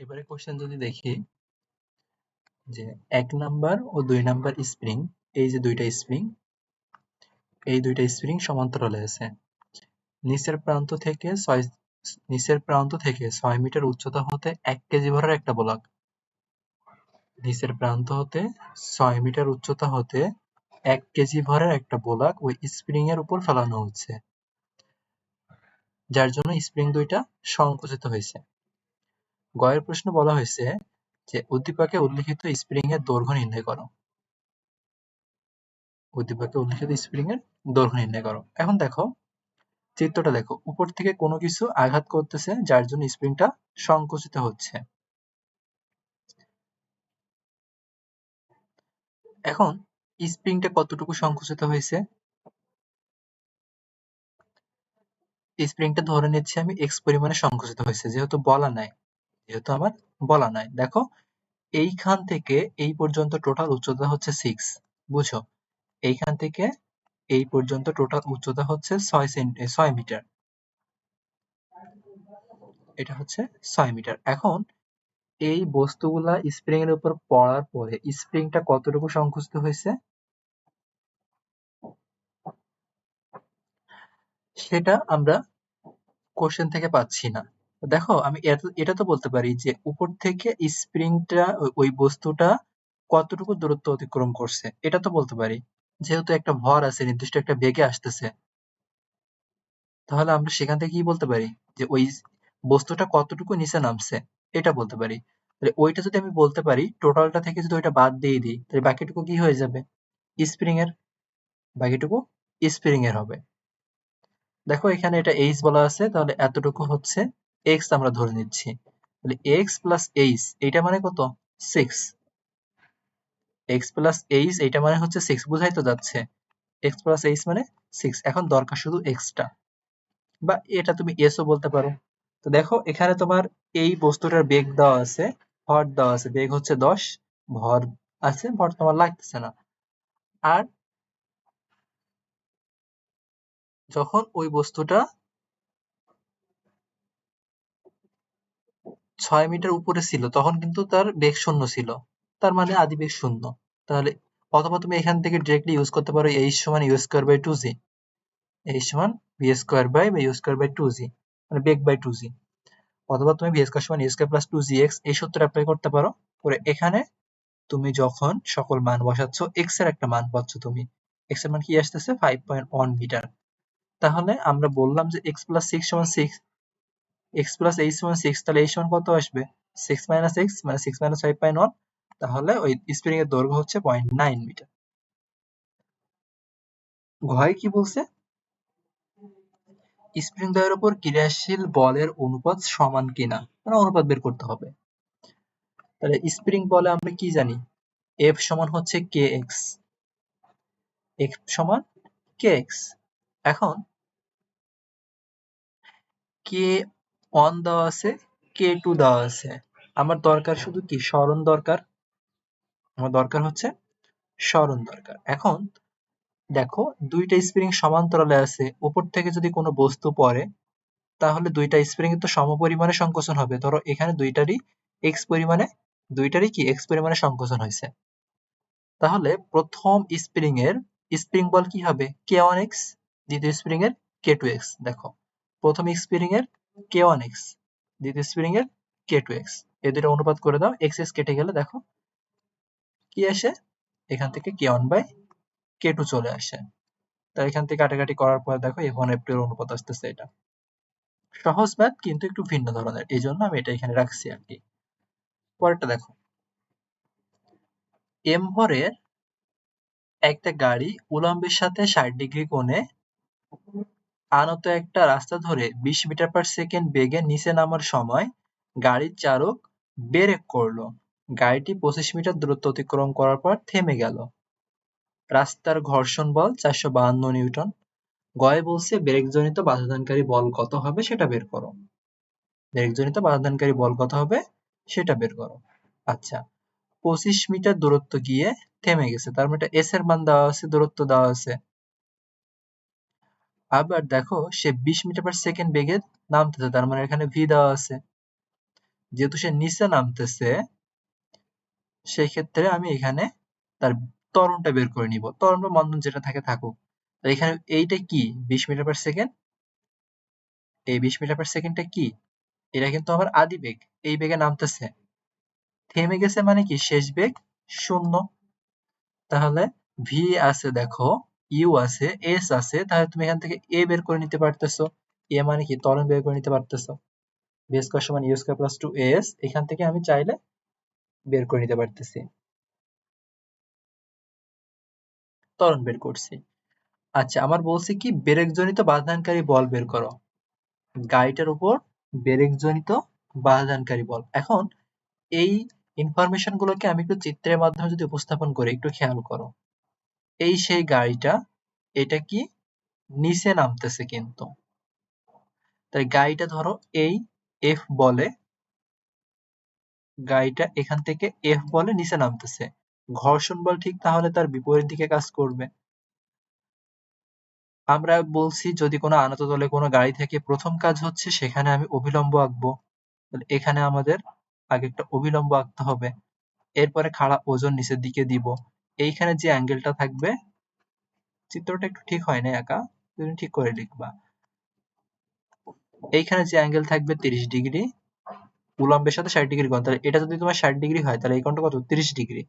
এবারে কোশ্চেন যদি দেখি, যে এক নাম্বার ও দুই নাম্বার স্প্রিং এই যে দুইটা স্প্রিং এই দুইটা স্প্রিং সমান্তরালে আছে। নিচের প্রান্ত থেকে ছয়, নিচের প্রান্ত থেকে ছয় মিটার উচ্চতা হতে এক কেজি ভরের একটা ব্লক নিচের প্রান্ত হতে ছয় মিটার উচ্চতা হতে এক কেজি ভরের একটা ব্লক ওই স্প্রিং এর উপর ফেলানো হচ্ছে। যার জন্য স্প্রিং দুইটা সংকুচিত হয়েছে। গয়ের প্রশ্ন বলা হয়েছে যে উদ্দীপকে উল্লিখিত স্প্রিং এর দৈর্ঘ্য নির্ণয় করো। উদ্দীপকে উল্লিখিত স্প্রিং এর দৈর্ঘ্য নির্ণয় করো। এখন দেখো, চিত্রটা দেখো। উপর থেকে কোনো কিছু আঘাত করতেছে, যার জন্য স্প্রিংটা সংকুচিত হচ্ছে। এখন স্প্রিংটা কতটুকু সংকুচিত হয়েছে? স্প্রিংটা ধরে নিচ্ছি আমি এক্স পরিমাণে সংকুচিত হয়েছে, যেহেতু বলা নাই। যেহেতু আমার বলা নাই। দেখো, এইখান থেকে এই পর্যন্ত টোটাল উচ্চতা হচ্ছে সিক্স বুঝো এইখান থেকে এই পর্যন্ত টোটাল উচ্চতা হচ্ছে ছয় সেন্টি ছয় মিটার। এটা হচ্ছে ছয় মিটার। এখন এই বস্তুগুলা স্প্রিং এর উপর পড়ার পরে স্প্রিংটা কতটুকু সংকুচিত হয়েছে? সেটা আমরা কোশ্চেন থেকে পাচ্ছি না। দেখো, আমি এটা তো বলতে পারি যে উপর থেকে স্প্রিংটা, ওই বস্তুটা কতটুকু দূরত্ব অতিক্রম করছে, এটা তো বলতে পারি। যেহেতু একটা ভর আছে, নির্দিষ্ট একটা বেগে আসতেছে। তাহলে আমরা সেখান থেকে কি বলতে পারি? যে ওই বস্তুটা কতটুকু নিচে নামছে, এটা বলতে পারি। তাহলে ওইটা যদি আমি বলতে পারি, টোটালটা থেকে যদি ওইটা বাদ দিয়ে দিই, তাহলে বাকিটুকু কি হয়ে যাবে? স্প্রিং এর বাকিটুকু স্প্রিং এর হবে। দেখো এখানে এটা এইচ বলা আছে, তাহলে এতটুকু হচ্ছে এক্স আমরা ধরে নিচ্ছি। তাহলে এক্স প্লাস এইচ এইটা মানে কত? সিক্স এক্স প্লাস এইচ এইটা মানে হচ্ছে সিক্স বুঝাই তো যাচ্ছে। এক্স প্লাস এইচ মানে সিক্স এখন দরকার শুধু এক্সটা বা এটা তুমি এসও বলতে পারো। তো দেখো, এখানে তোমার এই বস্তুটার বেগ দেওয়া আছে, ভর দেওয়া আছে, বেগ হচ্ছে দশ, ভর আছে, ভর তোমার লাগতেছে না। আর যখন ওই বস্তুটা ছয় মিটার উপরে ছিল, তখন কিন্তু তার বেগ শূন্য ছিল। তার মানে আদি বেগ শূন্য। তাহলে অথবা তুমি এখান থেকে ডিরেক্টলি ইউজ করতে পারো এইচ সমান U square by two G H সমান ভি স্কোয়ার বাই বা U square by two G মানে বেগ বাই টু জি অথবা তুমি ভি স্কোয়ার সমান U square plus two G X এই সূত্র অ্যাপ্লাই করতে পারো। পরে এখানে তুমি যখন সকল মান বসাচ্ছ এক্সের একটা মান পাচ্ছ তুমি। এক্সের মান কি আসতেছে? ফাইভ পয়েন্ট ওয়ান মিটার তাহলে আমরা বললাম যে এক্স প্লাস সিক্স সমান সিক্স এক্স প্লাস এইচ সমান সিক্স তাহলে এই সমান কত আসবে? সিক্স মাইনাস এক্স মানে six minus five point one তাহলে ওই স্প্রিং এর দৈর্ঘ্য হচ্ছে পয়েন্ট নাইন মিটার ঘয় কি বলছে? স্প্রিং দ্বয়ের উপর ক্রিয়াশীল বলের অনুপাত সমান কিনা? মানে অনুপাত বের করতে হবে। তাহলে স্প্রিং বলে আমরা কি জানি? এফ সমান হচ্ছে কে এক্স এফ সমান কে এক্স এখন কে ওয়ান দেওয়া আছে কে টু দেওয়া আছে। আমার দরকার শুধু কি? স্মরণ দরকার। আমার দরকার হচ্ছে স্মরণ দরকার। এখন দেখো, দুইটা স্প্রিং সমান্তরালে আছে। উপর থেকে যদি কোনো বস্তু পড়ে, তাহলে দুইটা স্প্রিং তো সম পরিমাণে সংকোচন হবে। ধরো, এখানে দুইটারই এক্স পরিমাণে, দুইটারই কি? এক্স পরিমাণে সংকোচন হয়েছে। তাহলে প্রথম স্প্রিং এর স্প্রিং বল কি হবে? কে ওয়ান এক্স দ্বিতীয় স্প্রিং এর কে টু এক্স দেখো, প্রথম স্প্রিং এর কে ওয়ান এক্স দ্বিতীয় স্প্রিং এর কে এক্স এই দুটো অনুপাত করে দাও এক্স এক্স কেটে গেলে দেখো, কি আসে? এখান থেকে কে বাই কে চলে আসে। তা এখান থেকে কাটাকাটি করার পর দেখো এফ ওয়ান এফ টু এর অনুপাত আসতেছে এটা। সহজ ম্যাথ কিন্তু একটু ভিন্ন ধরনের। এই জন্য আমি এটা এখানে রাখছি আর কি। পরেরটা দেখো। এম ভরের একটা গাড়ি উলম্বের সাথে ষাট ডিগ্রি কোণে আনত একটা রাস্তা ধরে বিশ মিটার পার সেকেন্ড বেগে নিচে নামার সময় গাড়ির চালক ব্রেক করল। গাড়িটি পঁচিশ মিটার দূরত্ব অতিক্রম করার পর থেমে গেল। রাস্তার ঘর্ষণ বল চারশো বাহান্ন নিউটন। গয়ে বলছে, ব্রেকজনিত বাধাদানকারী বল কত হবে সেটা বের করো। ব্রেকজনিত বাধাদানকারী বল কত হবে সেটা বের করো। আচ্ছা পঁচিশ মিটার দূরত্ব গিয়ে থেমে গেছে, তার মানে এস এর মান দেওয়া আছে, দূরত্ব দেওয়া আছে। আবার দেখো, সে বিশ মিটার পার সেকেন্ড বেগে নামতেছে, তার মানে এখানে ভি দেওয়া আছে। যেহেতু সে নিচে নামতেছে সেই ক্ষেত্রে আমি এখানে তার ত্বরণটা বের করে নিব। ত্বরণ বা মন্দন যেটা থাকে, থাকুক। এখানে এইটা কি? বিশ মিটার পার সেকেন্ড এই বিশ মিটার পার সেকেন্ডটা কি? এটা কিন্তু আমার আদি বেগ। এই বেগে নামতেছে। থেমে গেছে মানে কি? শেষ বেগ শূন্য। তাহলে ভি আছে, দেখো। ইউ আছে এস আছে, তাহলে তুমি এখান থেকে এ বের করে নিতে পারতেছো। এ মানে কি? ত্বরণ বের করে নিতে পারতেছো। বি স্কোয়ার সমান U square plus two S এখান থেকে আমি চাইলে বের করে নিতে পারতেছি। ত্বরণ বের করছি। আচ্ছা আমার বলছে কি? বেরেকজনিত বাধানকারী বল বের করো। গাড়িটার উপর বেরেকজনিত বাধানকারী বল। এখন এই ইনফরমেশন গুলোকে আমি একটু চিত্রের মাধ্যমে যদি উপস্থাপন করি, একটু খেয়াল করো। এই সেই গাড়িটা, এটা কি নিচে নামতেছে কিন্তু। তাই গাড়িটা ধরো এই এফ বলে, গাড়িটা এখান থেকে এফ বলে নিচে নামতেছে। ঘর্ষণ বল ঠিক তাহলে তার বিপরীত দিকে কাজ করবে। আমরা বলছি যদি কোনো আনত দলে কোনো গাড়ি থেকে প্রথম কাজ হচ্ছে, সেখানে আমি অভিলম্ব আঁকবো। এখানে আমাদের আগে একটা অভিলম্ব আঁকতে হবে। এরপরে খাড়া ওজন নিচের দিকে দিব। এইখানে যে অ্যাঙ্গেলটা থাকবে, চিত্রটা একটু ঠিক হয় না একা, তুমি ঠিক করে লিখবা। এইখানে যে অ্যাঙ্গেল থাকবে তিরিশ ডিগ্রি, উলম্বের সাথে ষাট ডিগ্রি কোণ, তাহলে এটা যদি তোমার ষাট ডিগ্রি হয়, তাহলে এই কোণটা কত? তিরিশ ডিগ্রি।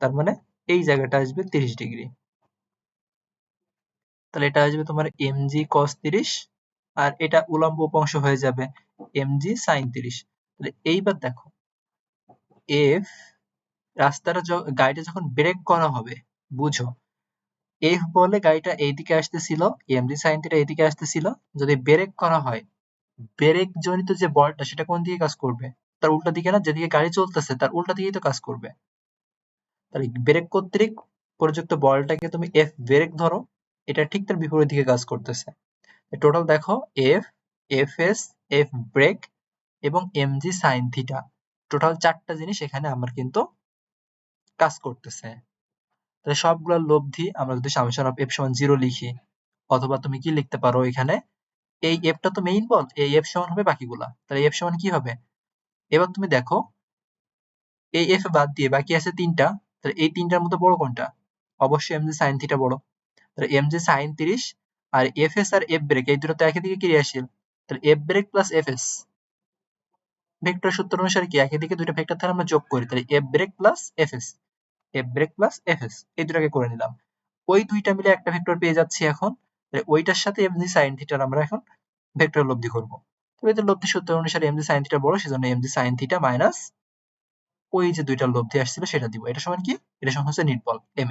তার মানে এই জায়গাটা আসবে তিরিশ ডিগ্রি। তাহলে এটা আসবে তোমার এমজি কস তিরিশ, আর এটা উলম্ব উপাংশ হয়ে যাবে এমজি সাইন তিরিশ। তাহলে এইবার দেখো এফ রাস্তাটা গাড়িটা যখন ব্রেক করা হবে, বুঝো? এফ বলে গাড়িটা এইদিকে আসতেছিল এমজি সাইন এইদিকে আসতেছিল। যদি ব্রেক করা হয় ব্রেক জনিত যে বলটা, সেটা কোন দিকে কাজ করবে? তার উল্টা দিকে না, যেদিকে গাড়ি চলতেছে, তার উল্টা দিকেই তো কাজ করবে। তাহলে ব্রেক কর্তৃক প্রযুক্ত বলটাকে তুমি এফ ব্রেক ধরো, এটা ঠিক তার বিপরীত দিকে কাজ করতেছে। টোটাল দেখো F F S F brake এবং এমজি সাইন থিটা টোটাল চারটা জিনিস এখানে আমার কিন্তু কাজ করতেছে। তাহলে সবগুলোর লব্ধি আমরা যদি সামেশন অফ এফ সমান জিরো লিখি, অথবা তুমি কি লিখতে পারো এখানে? এই এফটা তো মেইন বল, এই এফ সমান হবে বাকিগুলা। তাহলে এফ সমান কি হবে? এবার তুমি দেখো, এই এফ বাদ দিয়ে বাকি আছে তিনটা, তাহলে এই তিনটার মধ্যে বড় কোনটা? অবশ্যই এম জি সাইন থিটা বড়। তাহলে এম জি সাইন তিরিশ, আর এফ এস আর এফ ব্রেক এই দুটো তো একই দিকে ক্রিয়াশীল। তাহলে F brake plus F S vector সূত্র অনুসারে কি? একই দিকে দুটো ভেক্টর তাহলে আমরা যোগ করি, তাহলে F brake plus F S F brake plus F এই দুটাকে করে নিলাম। ওই দুইটা মিলে একটা ভেক্টর পেয়ে যাচ্ছি এখন। ওইটার সাথে এমজি আমরা এখন ভেক্টর লব্ধি করব। এদের লব্ধি সূত্র অনুসারে এমজি বড় সেজন্য এমজি মাইনাস ওই যে দুইটা লব্ধি আসছিল সেটা দিব। এটা সমান কি? এটা সমান হচ্ছে নিট বল এম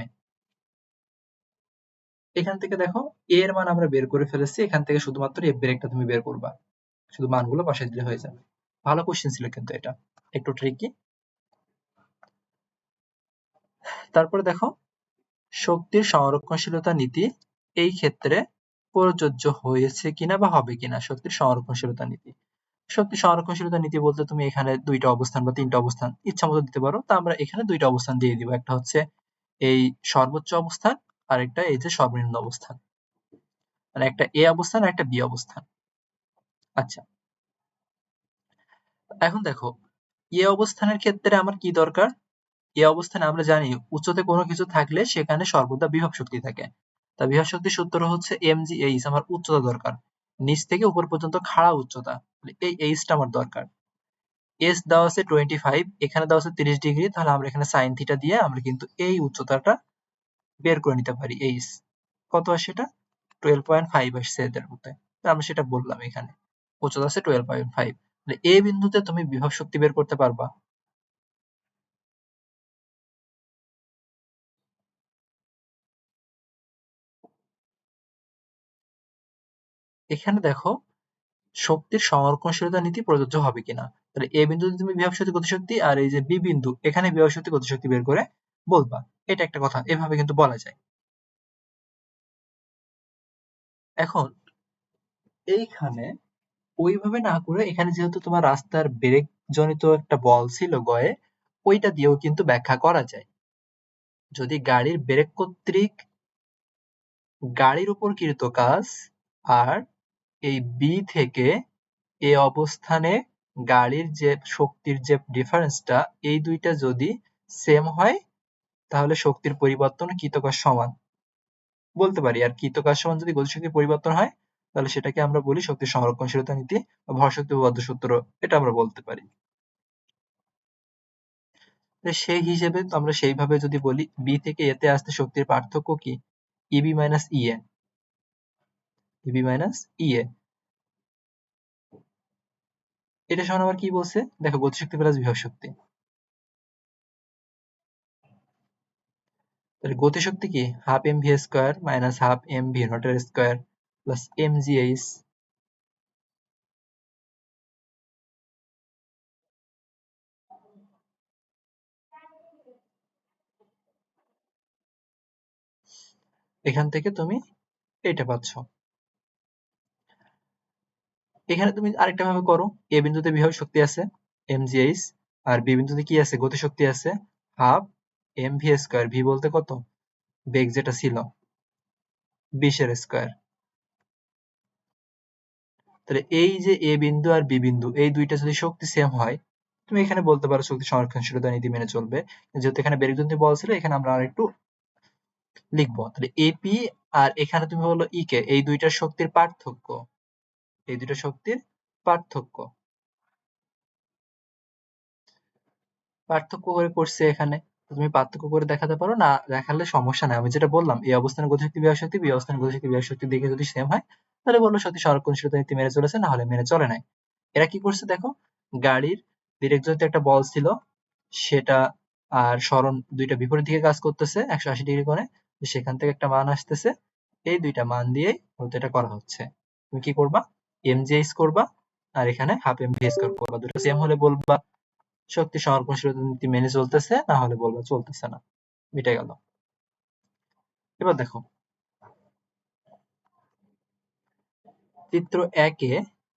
এখান থেকে দেখো এর মান আমরা বের করে ফেলেছি। এখান থেকে শুধুমাত্র এফ ব্রেকটা তুমি বের করবা। শুধু মানগুলো পাশে দিলে হয়ে যাবে। ভালো কোশ্চেন ছিল কিন্তু এটা। একটু ট্রিকি তারপরে দেখো, শক্তির সংরক্ষণশীলতা নীতি এই ক্ষেত্রে প্রযোজ্য হয়েছে কিনা বা হবে কিনা শক্তির সংরক্ষণশীলতা নীতি। শক্তি সংরক্ষণশীলতা নীতি বলতে তুমি এখানে দুইটা অবস্থান বা তিনটা অবস্থান ইচ্ছা মতো দিতে পারো। তা আমরা এখানে দুইটা অবস্থান দিয়ে দিব। একটা হচ্ছে এই সর্বোচ্চ অবস্থান আর একটা এই যে সর্বনিম্ন অবস্থান। মানে একটা এ অবস্থান আর একটা বি অবস্থান। আচ্ছা। এখন দেখো, এ অবস্থানের ক্ষেত্রে আমার কি দরকার? এ অবস্থানে আমরা জানি উচ্চতে কোনো কিছু থাকলে সেখানে সর্বদা বিভব শক্তি থাকে। তা বিভব শক্তির সূত্র হচ্ছে এম জি এইচ আমার উচ্চতা দরকার। নিচ থেকে উপর পর্যন্ত খাড়া উচ্চতা এই এইচটা আমার দরকার। এস দেওয়া আছে টোয়েন্টি ফাইভ এখানে দেওয়া আছে তিরিশ ডিগ্রি, তাহলে আমরা এখানে সাইন থিটা দিয়ে আমরা কিন্তু এই উচ্চতাটা বের করে নিতে পারি এইচ কত আসে সেটা টুয়েলভ পয়েন্ট ফাইভ আসছে এদের মধ্যে। আমরা সেটা বললাম এখানে। উচ্চতা আছে টুয়েলভ পয়েন্ট ফাইভ এ বিন্দুতে তুমি বিভব শক্তি বের করতে পারবা। এখানে দেখো, শক্তির সংরক্ষণশীলতা নীতি প্রযোজ্য হবে কিনা? তাহলে এ বিন্দুতে তুমি বিভব শক্তি, গতিশক্তি আর এই যে বি বিন্দু, এখানে বিভব শক্তি, গতিশক্তি বের করে বলবা। এটা একটা কথা, এভাবে কিন্তু বলা যায়। এখন, এইখানে ওইভাবে না করে এখানে যেহেতু তোমার রাস্তার ব্রেক জনিত একটা বল ছিল গয়ে, ওইটা দিয়েও কিন্তু ব্যাখ্যা করা যায়। যদি গাড়ির ব্রেক কর্তৃক গাড়ির উপর কৃত কাজ আর এই বি থেকে এ অবস্থানে গাড়ির যে শক্তির যে ডিফারেন্সটা এই দুইটা যদি সেম হয়, তাহলে শক্তির পরিবর্তন কৃতকার সমান। বলতে পারি, আর কৃতকার সমান যদি গতিশক্তির পরিবর্তন হয়, তাহলে সেটাকে আমরা বলি শক্তির সংরক্ষণশীলতা নীতি বা ভরশক্তি উপপাদ্য সূত্র, এটা আমরা বলতে পারি। সেই হিসেবে আমরা সেইভাবে যদি বলি বি থেকে এতে আসতে শক্তির পার্থক্য কি? ইবি মাইনাস ইএ ইবি মাইনাস ইএ এটা সমান আবার কি বলছে? দেখো গতিশক্তি প্লাস বিভব শক্তি। তাহলে গতিশক্তি কি? Half M V square minus half M V নটের square plus M G H এখান থেকে তুমি এটা পাচ্ছ। এখানে তুমি আরেকটা ভাবে করো। এ বিন্দুতে বিভব শক্তি আছে এম জি এইচ আর বি বিন্দুতে কি আছে? গতিশক্তি আছে half M V square V বলতে কত? বেগ যেটা ছিল বিশের স্কোয়ার তাহলে এই যে এ বিন্দু আর বি বিন্দু, এই দুইটা যদি শক্তি সেম হয়, তুমি এখানে বলতে পারো শক্তি সংরক্ষণশীলতা নীতি মেনে চলবে। যেহেতু এখানে বেগজন্তি বল ছিল, এখানে আমরা আর একটু লিখব। তাহলে এপি আর এখানে তুমি বলল ই কে এই দুইটার শক্তির পার্থক্য এই দুইটা শক্তির পার্থক্য। পার্থক্য করে করছে এখানে। তুমি পার্থক্য করে দেখাতে পারো, না দেখালে সমস্যা নাই। আমি যেটা বললাম, এই অবস্থানে গতিশক্তি বিভব শক্তি বি অবস্থানে গতিশক্তি বিভব শক্তি দিকে যদি সেম হয়, তাহলে বলল সত্যি সংরক্ষণশীলতা নীতি মেনে চলেছে, না হলে মেনে চলে নাই। এরা কি করছে দেখো, গাড়ির ডিরেক্ট একটা বল ছিল, সেটা আর স্মরণ দুইটা বিপরীত দিকে কাজ করতেছে, একশো আশি ডিগ্রি করে সেখান থেকে একটা মান আসতেছে। এই দুইটা মান দিয়েই মূলত এটা করা হচ্ছে। তুমি কি করবা? এম এস করবা আর এখানে হাফ এম ভি স্কোয়ার করবা। দুটো সেম হলে বলবা, শক্তি সংরক্ষণশীলতা নীতি মেনে চলতেছে, না হলে বলবা চলতেছে না। মিটে গেল। এবার দেখো। চিত্র একে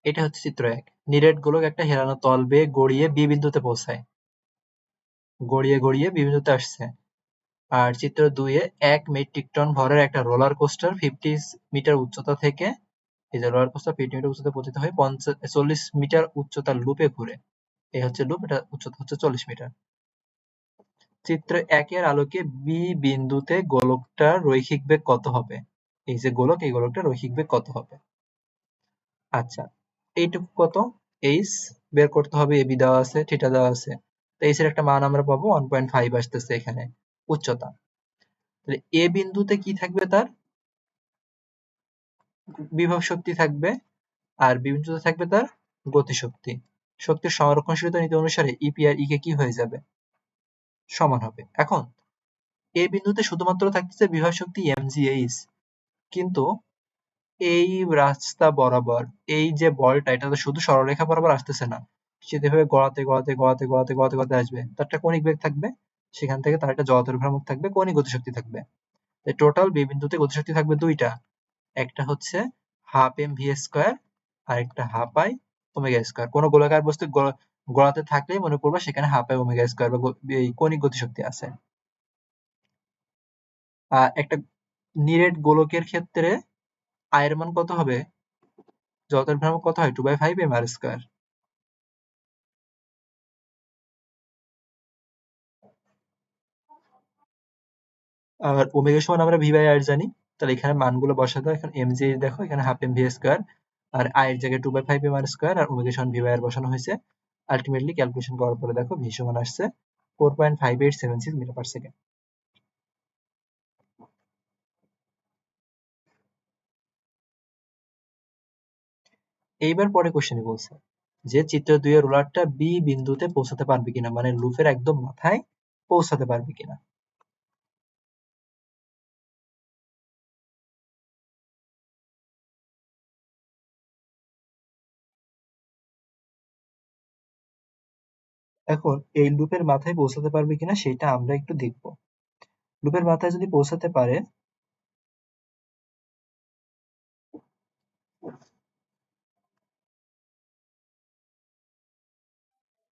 এটা হচ্ছে চিত্র এক। নিরেট গোলক একটা হেরানো তল বেয়ে গড়িয়ে বি পৌঁছায়। গড়িয়ে গড়িয়ে বি আসছে। আর চিত্র দুইয়ে এক মেট্রিক টন ভরের একটা রোলার কোস্টার ফিফটি মিটার উচ্চতা থেকে এই যে রোলার কোস্টার ফিফটি মিটার উচ্চতা পতিত হয়ে চল্লিশ মিটার উচ্চতার লুপে ঘুরে। এই হচ্ছে লুপ এটা উচ্চতা হচ্ছে চল্লিশ মিটার। চিত্র একের আলোকে বি বিন্দুতে গোলকটার রৈখিক বেগ কত হবে? এই যে গোলক, এই গোলকটা রৈখিক বেগ কত হবে? আচ্ছা এইটুকু কত? এইচ বের করতে হবে এবি দেওয়া আছে থিটা দেওয়া আছে। তো এইচ এর একটা মান আমরা পাবো ওয়ান পয়েন্ট ফাইভ আসতেছে এখানে, উচ্চতা। এ বিন্দুতে কি থাকবে তার? বিভব শক্তি থাকবে আর বি থাকবে তার গতিশক্তি। শক্তির সংরক্ষণশীলতা নীতি অনুসারে ইপি আর ইকে কি হয়ে যাবে? সমান হবে। এখন, এ বিন্দুতে শুধুমাত্র থাকতেছে বিভব শক্তি এমজিএইচ কিন্তু এই রাস্তা বরাবর, এই যে বলটা, এটা তো শুধু সরলরেখা বরাবর আসতেছে না। সেটা এভাবে গড়াতে গড়াতে গড়াতে গড়াতে গড়াতে গড়াতে আসবে তার একটা কণিক বেগ থাকবে, সেখান থেকে তার একটা জলাতল ভ্রামক থাকবে, কণিক গতিশক্তি থাকবে। টোটাল বি বিন্দুতে গতিশক্তি থাকবে দুইটা। একটা হচ্ছে হাফ এম ভি স্কোয়ার আর একটা হাফ আই ওমেগা স্কোয়ার কোনো গোলাকার বস্তু গড়াতে থাকলেই মনে করবা সেখানে হাফ আই ওমেগা স্কোয়ার বা কণিক গতিশক্তি আছে। আর একটা নিরেট গোলকের ক্ষেত্রে আয়ের মান কত হবে? জগতের ভ্রামক কত হয়? Two by five M R square R omega সমান আমরা ভি বাই আর জানি। তাহলে এখানে মানগুলো বসাতে এখানে এম জি দেখো, এখানে হাফ এম ভি স্কোয়ার আর আই এর জায়গায় two by five M R square R omega সমান ভি বাই আর বসানো হয়েছে। আলটিমেটলি ক্যালকুলেশন করার পরে দেখো ভি সমান আসছে four point five eight seven six metre per second এইবার পরে কোশ্চেনে বলছে, যে চিত্র দুই এর রোলারটা বি বিন্দুতে পৌঁছাতে পারবে কিনা মানে লুপের একদম মাথায় পৌঁছাতে পারবে কিনা। এখন এই লুপের মাথায় পৌঁছাতে পারবে কিনা সেটা আমরা একটু দেখব। লুপের মাথায় যদি পৌঁছাতে পারে,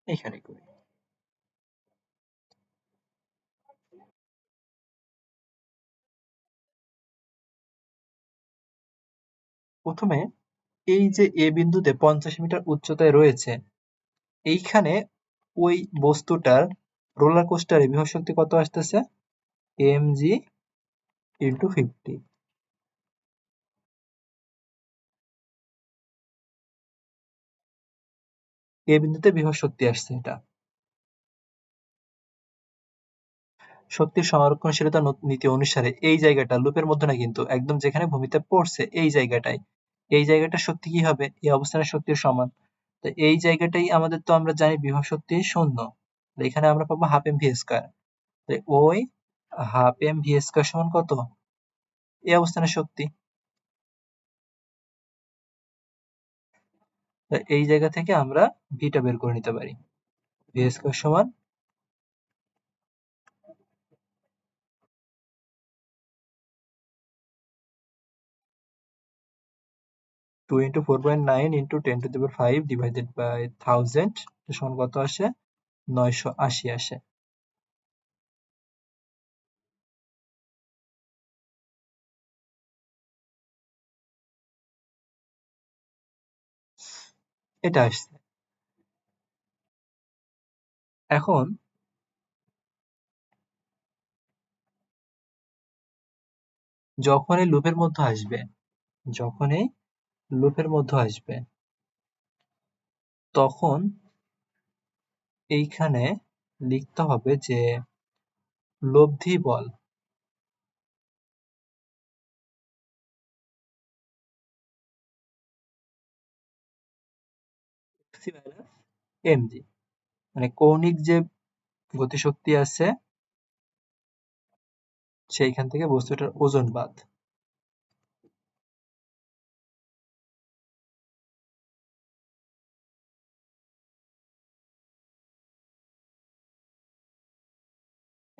এখানে করি। প্রথমে এই যে এ বিন্দুতে পঞ্চাশ মিটার উচ্চতায় রয়েছে, এইখানে ওই বস্তুটার রোলার কোস্টারে বিভব শক্তি কত আসতেছে? M G into fifty A বিন্দুতে বিভব শক্তি আসছে এটা। শক্তির সংরক্ষণশীলতা নীতি অনুসারে এই জায়গাটা লুপের মধ্যে না কিন্তু একদম যেখানে ভূমিতে পড়ছে এই জায়গাটায়। এই জায়গাটা শক্তি কি হবে? এই অবস্থানের শক্তির সমান। তো এই জায়গাটাই আমাদের তো আমরা জানি বিভব শক্তি শূন্য। এখানে আমরা পাবো হাফ এম ভি স্কোয়ার ওই হাফ এম ভি স্কোয়ার সমান কত? এই অবস্থানের শক্তি। এই জায়গা থেকে আমরা ভিটা বের করে নিতে পারি। ভি স্কোয়ার সমান two into four point nine into ten to the power five divided thousand সমান কত আসে? নয়শো আশি আসে। এটা আসছে। এখন যখনই লুপের মধ্যে আসবে যখনই লুপের মধ্যে আসবে। তখন এইখানে লিখতে হবে যে লব্ধি বল। এমজি মানে কৌণিক যে গতিশক্তি আছে, সেইখান থেকে বস্তুটার ওজন বাদ।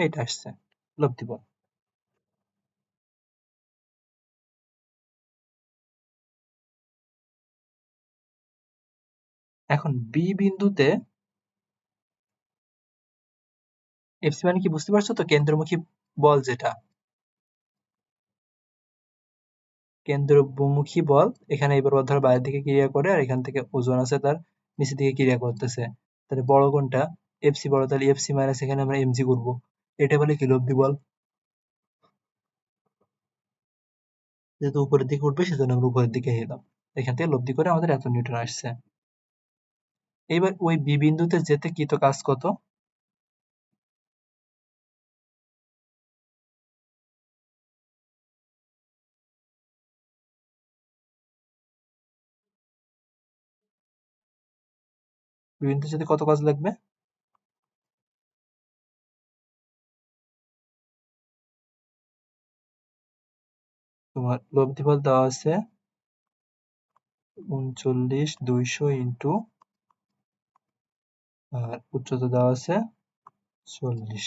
এটা আসছে। লব্ধি বল এখন বি বিন্দুতে এফসি মানে কি বুঝতে পারছ তো? কেন্দ্রমুখী বল যেটা। কেন্দ্রমুখী বল এখানে এবার ধরো বাইরের দিকে ক্রিয়া করে আর এখান থেকে ওজন আছে তার নিচের দিকে ক্রিয়া করতেছে। তাহলে বড় কোনটা? এফসি বড়, তাহলে এফসি মাইনাস এখানে আমরা এমজি করব। এটা বলে কি লব্ধি বল? যেহেতু উপরের দিকে উঠবে, সেজন্য আমরা উপরের দিকে হেলাম। এখান থেকে লব্ধি করে আমাদের এত নিউটন আসছে। এবার ওই বি বিন্দুতে যেতে কৃত কাজ কত? বিন্দু যেতে কত কাজ লাগবে? তোমার লব্ধি বল দেওয়া আছে উনচল্লিশ দুইশো ইন্টু, আর উচ্চতা দেওয়া আছে চল্লিশ।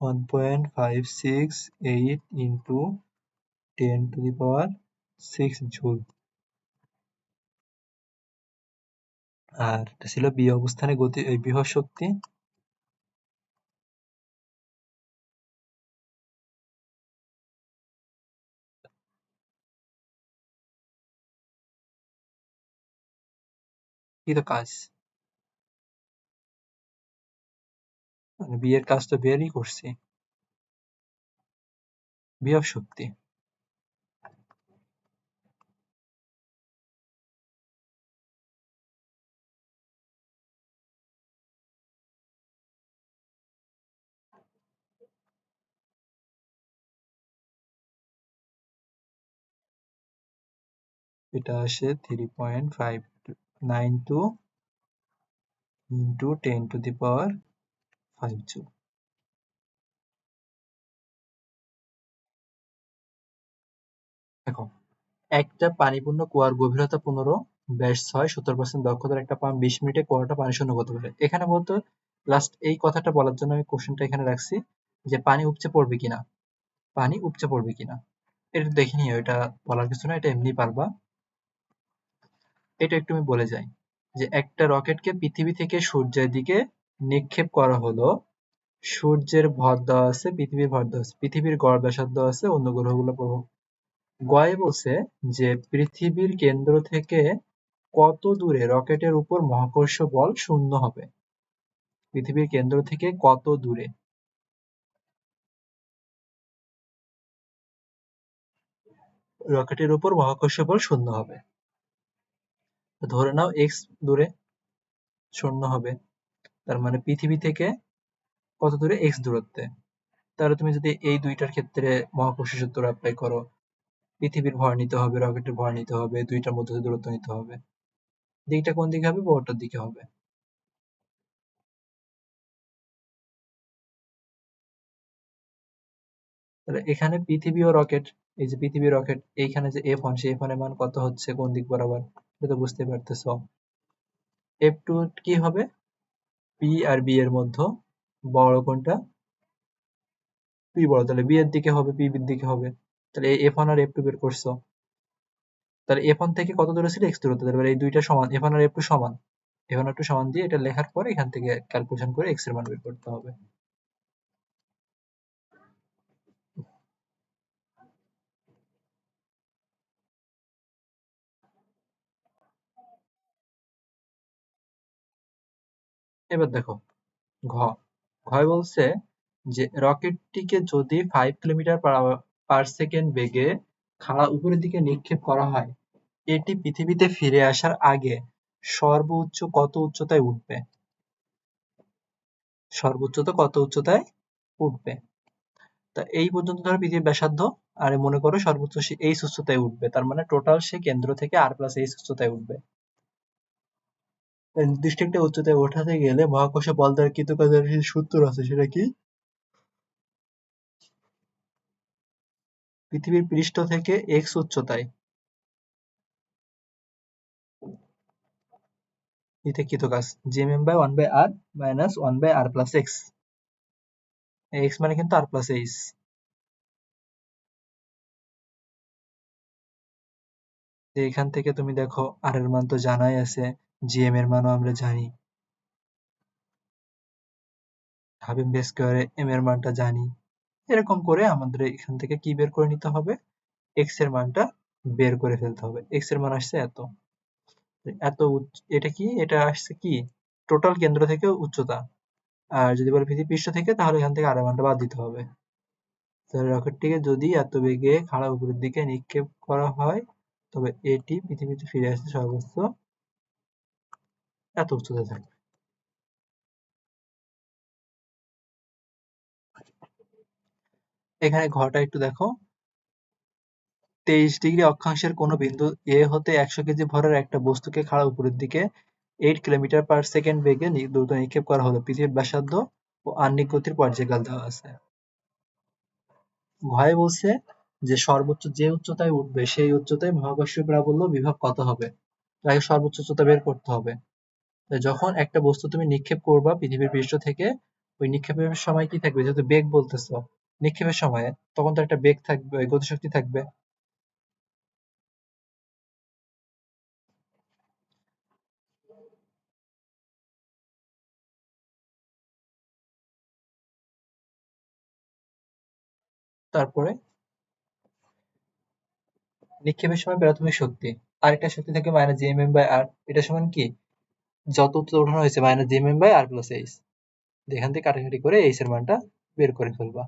One point five six eight into ten to the power six joule. আর এটা ছিল বি অবস্থানে গতি বৃহৎ শক্তি। কাজ? মানে বিয়ের কাজ তো বেরই করছি। বিভব শক্তি। এটা আসে three point five nine two into ten to the power five joule দেখো, একটা পানিপূর্ণ কুয়ার গভীরতা পনেরো, ব্যাস ছয়, সত্তর পার্সেন্ট দক্ষতার একটা পাম্প, বিশ মিনিটে কুয়াটা পানি শূন্য করতে পারে। এখানে বলতো লাস্ট এই কথাটা বলার জন্য আমি কোশ্চেনটা এখানে রাখছি, যে পানি উপচে পড়বে কিনা? পানি উপচে পড়বে কিনা? এটা দেখে নিও, এটা বলার কিছু না, এটা এমনি পারবা। এটা একটু আমি বলে যাই যে একটা রকেটকে পৃথিবী থেকে সূর্যের দিকে নিক্ষেপ করা হলো। সূর্যের ভর দেওয়া আছে, পৃথিবীর ভর দেওয়া আছে, পৃথিবীর গড় ব্যাসার্ধ আছে, অন্য গ্রহগুলো প্রভাব গয়ে বলছে যে পৃথিবীর কেন্দ্র থেকে কত দূরে রকেটের উপর মহাকর্ষ বল শূন্য হবে? পৃথিবীর কেন্দ্র থেকে কত দূরে? রকেটের উপর মহাকর্ষ বল শূন্য হবে। ধরে নাও এক্স দূরে শূন্য হবে। তার মানে পৃথিবী থেকে কত দূরে? এক্স দূরত্বে। তাহলে তুমি যদি এই দুইটার ক্ষেত্রে মহাকর্ষ সূত্র অ্যাপ্লাই করো, পৃথিবীর ভর নিতে হবে, রকেটের ভর নিতে হবে, দুইটার মধ্যে দূরত্ব নিতে হবে, দিকটা কোন দিকে হবে? বড়টার দিকে হবে। তাহলে এখানে পৃথিবী ও রকেট, এই যে পৃথিবী রকেট, এইখানে যে এফ ওয়ান সেই এফ ওয়ানের মান কত হচ্ছে? কোন দিক বরাবর? এটা বুঝতে পারতেছ। এফ টু কি হবে? পি আর বি এর মধ্যে বড় কোনটা? পি বড়, তাহলে বি এর দিকে হবে পি বির দিকে হবে। তাহলে এফ ওয়ান আর এফ টু বের করছ। তাহলে এফ ওয়ান থেকে কত দূরে ছিল? এক্স দূরত্ব, তাহলে এই দুইটা সমান এফ ওয়ান আর এফ টু সমান। এফ ওয়ান আর টু সমান দিয়ে এটা লেখার পরে এখান থেকে ক্যালকুলেশন করে এক্সের মান বের করতে হবে। এবার দেখো, ঘ। ঘয় বলছে যে, রকেটটিকে যদি ফাইভ কিলোমিটার পার সেকেন্ড বেগে খাড়া উপরের দিকে নিক্ষেপ করা হয়, এটি পৃথিবীতে ফিরে আসার আগে সর্বোচ্চ কত উচ্চতায় উঠবে? সর্বোচ্চত কত উচ্চতায় উঠবে? তা এই পর্যন্ত ধরো পৃথিবীর ব্যাসার্ধ, আর মনে করো সর্বোচ্চ এই উচ্চতায় উঠবে, তার মানে টোটাল সে কেন্দ্র থেকে আর প্লাস এই উচ্চতায় উঠবে। একটা উচ্চতায় ওঠাতে গেলে মহাকর্ষে বল দ্বারা কৃতকাজের সূত্র আছে, সেটা কি? পৃথিবীর পৃষ্ঠ থেকে এক্স উচ্চতায়। এটা কৃতকাজ GM M by one by R minus one by R plus X X মানে কিন্তু আর প্লাস এইচ এখান থেকে তুমি দেখো আর এর মান তো জানাই আছে। জিএম এর মানও আমরা জানি। হাবিব স্কোয়ারে এম এর মানটা জানি। এরকম করে আমাদের এখান থেকে কি বের করে নিতে হবে? এক্সের মানটা বের করে ফেলতে হবে। এক্সের মান আসছে এত। এত এটা কি? এটা আসছে কি? টোটাল কেন্দ্র থেকে উচ্চতা। আর যদি বলে পৃথিবী পৃষ্ঠ থেকে, তাহলে এখান থেকে আড়াই মানটা বাদ দিতে হবে। তাহলে রকেটটিকে যদি এত বেগে খাড়া উপরের দিকে নিক্ষেপ করা হয়, তবে এটি পৃথিবীতে ফিরে আসতে সর্বোচ্চ এত উচ্চতায় থাকবে। এখানে ঘরটা একটু দেখো। তেইশ ডিগ্রি অক্ষাংশের কোনো বিন্দু এ হতে একশো কেজি ভরের একটা বস্তুকে খাড়া উপরের দিকে এইট কিলোমিটার পার সেকেন্ড বেগে দ্রুত নিক্ষেপ করা হলো। পৃথিবীর ব্যাসার্ধ ও আহ্নিক গতির পর্যায়কাল দেওয়া আছে। ভয় বলছে যে সর্বোচ্চ যে উচ্চতায় উঠবে সেই উচ্চতায় মহাকর্ষীয় প্রাবল্য বিভব কত হবে? তাকে সর্বোচ্চ উচ্চতা বের করতে হবে। যখন একটা বস্তু তুমি নিক্ষেপ করবা পৃথিবীর পৃষ্ঠ থেকে, ওই নিক্ষেপের সময় কি থাকবে? যেহেতু বেগ বলতেছো, নিক্ষেপের সময়, তখন তো একটা বেগ থাকবে গতিশক্তি থাকবে। তারপরে নিক্ষেপের সময় প্রাথমিক শক্তি আর একটা শক্তি থাকে minus G M by R এটা সমান কি? যত উত্তর উঠানো হয়েছে minus G M by R plus H এখান থেকে কাটাকাটি করে এইচ এর মানটা বের করে ফেলবা।